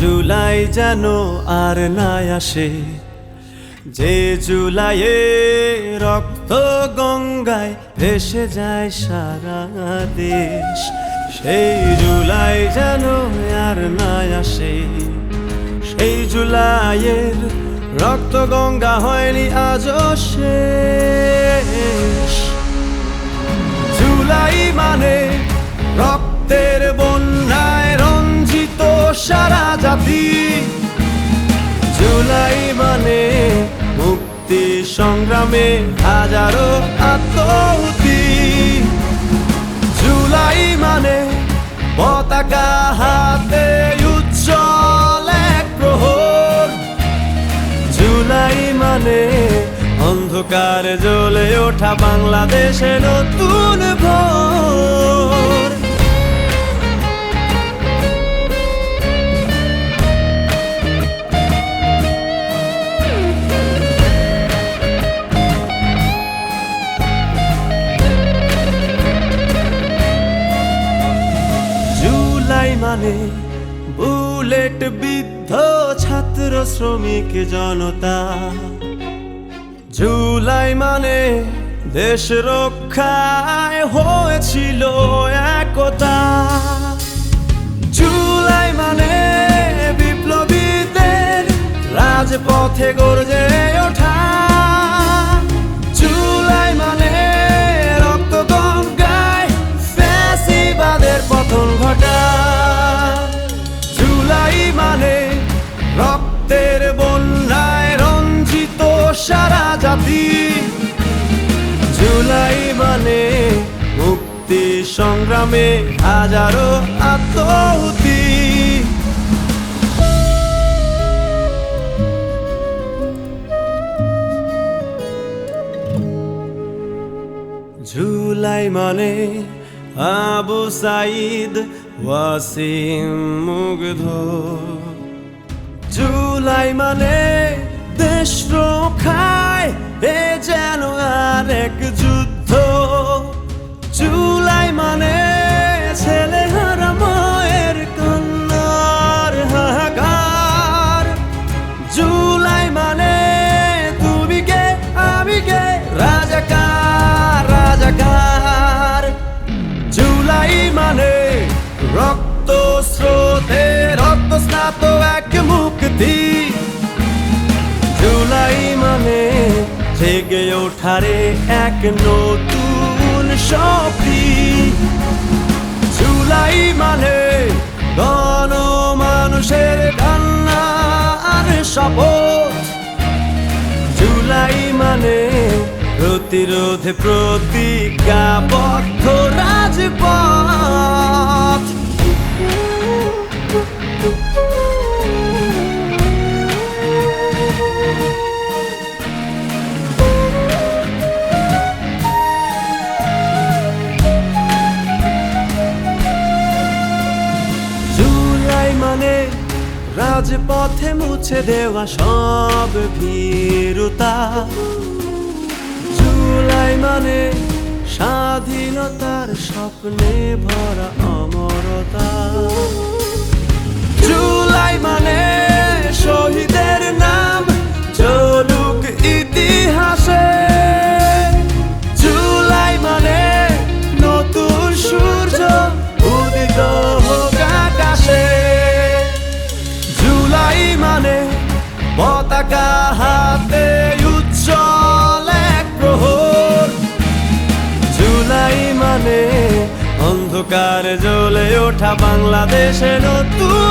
জুলাই যেন আর নাই আসে, যে জুলাইয়ে রক্ত গঙ্গায় ভেসে যায় সারা দেশ, সেই জুলাই যেন আর নাই আসে, সেই জুলাইয়ের রক্ত গঙ্গা হয়নি আজও শেষ। জুলাই মানে রক্তের জাতি। জুলাই মানে মুক্তি সংগ্রামে হাজারো আত্মহুতি। জুলাই মানে পতাকা হাতে উজ্জ্বল এক প্রহর। জুলাই মানে অন্ধকার জ্বলে ওঠা বাংলাদেশে নতুন ভোর। মানে বুলেট বিদ্ধ ছাত্র শ্রমিক জনতা। জুলাই মানে দেশ রক্ষায় হয়েছিল একতা। জুলাই মানে মুক্তি সংগ্রামে হাজারো আত্মহুতি। জুলাই মানে আবু সাইদ ওয়াসিম মুগ্ধ। জুলাই মানে দেশ রক্ষায় এ যেন আরেক যুদ্ধ। জুলাই মানে ছেলে হারা মায়ের কন্যার হাহাকার। জুলাই মানে তুমি কে, আমি কে, রাজাকার রাজাকার। জুলাই মানে রক্ত স্রোতে রক্ত স্নাত এক মুক্তি। জুলাই মানে জেগে ওঠারে এক নতুন শক্তি। জুলাই মানে গণ মানুষের কান্না আর শপথ। জুলাই মানে প্রতিরোধ, প্রতিজ্ঞাবদ্ধ রাজপথ। রাজপথে মুছে দেওয়া সব ভীরুতা জুলাই মানে স্বাধীনতার স্বপ্নে ভরা অমরতা। জুলাই মানে জ্বলে ওঠা বাংলাদেশের নতুন